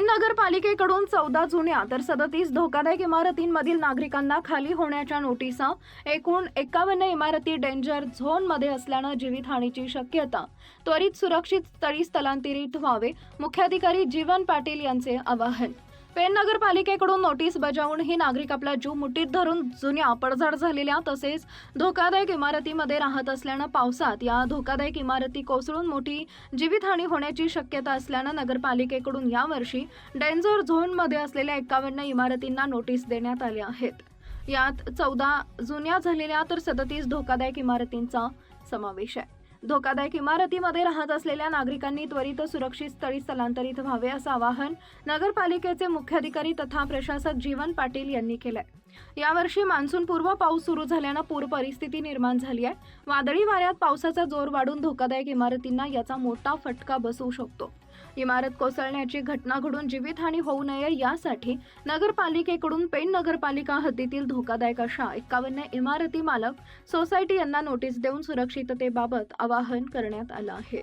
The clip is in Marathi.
नगरपालिकेकडून चौदा जुन्या तर सदतीस धोकादायक इमारतींमधील नागरिकांना खाली होण्याच्या नोटिसा एकूण एकावन्न इमारती डेंजर झोनमध्ये असल्यानं जीवितहानीची शक्यता. त्वरित सुरक्षित स्थळी स्थलांतरित व्हावे मुख्याधिकारी जीवन पाटील यांचे आवाहन. पेण नगरपालिकेकडून नोटीस बजावूनही नागरिक आपला जीव मुठीत धरून जुन्या पडझड झालेल्या तसेच धोकादायक इमारतीमध्ये राहत असल्यानं पावसात या धोकादायक इमारती कोसळून मोठी जीवितहानी होण्याची शक्यता असल्यानं नगरपालिकेकडून यावर्षी डेंजर झोनमध्ये असलेल्या एकावन्न इमारतींना नोटीस देण्यात आल्या आहेत. यात चौदा जुन्या झालेल्या तर सदतीस धोकादायक इमारतींचा समावेश आहे. धोकादायक इमारतीमध्ये राहत असलेल्या नागरिकांनी त्वरित सुरक्षित स्थळी स्थलांतरित व्हावे असं आवाहन नगरपालिकेचे मुख्याधिकारी तथा प्रशासक जीवन पाटील यांनी केलंय. यावर्षी मान्सूनपूर्व पाऊस सुरू झाल्यानं पूर परिस्थिती निर्माण झाली आहे. वादळी वाऱ्यात पावसाचा जोर वाढून धोकादायक इमारतींना याचा मोठा फटका बसू शकतो. इमारत कोसळण्याची घटना घडून जीवितहानी होऊ नये यासाठी नगरपालिकेकडून पेण नगरपालिका हद्दीतील धोकादायक अशा एक्कावन्न इमारती मालक सोसायटी यांना नोटीस देऊन सुरक्षिततेबाबत आवाहन करण्यात आलं आहे.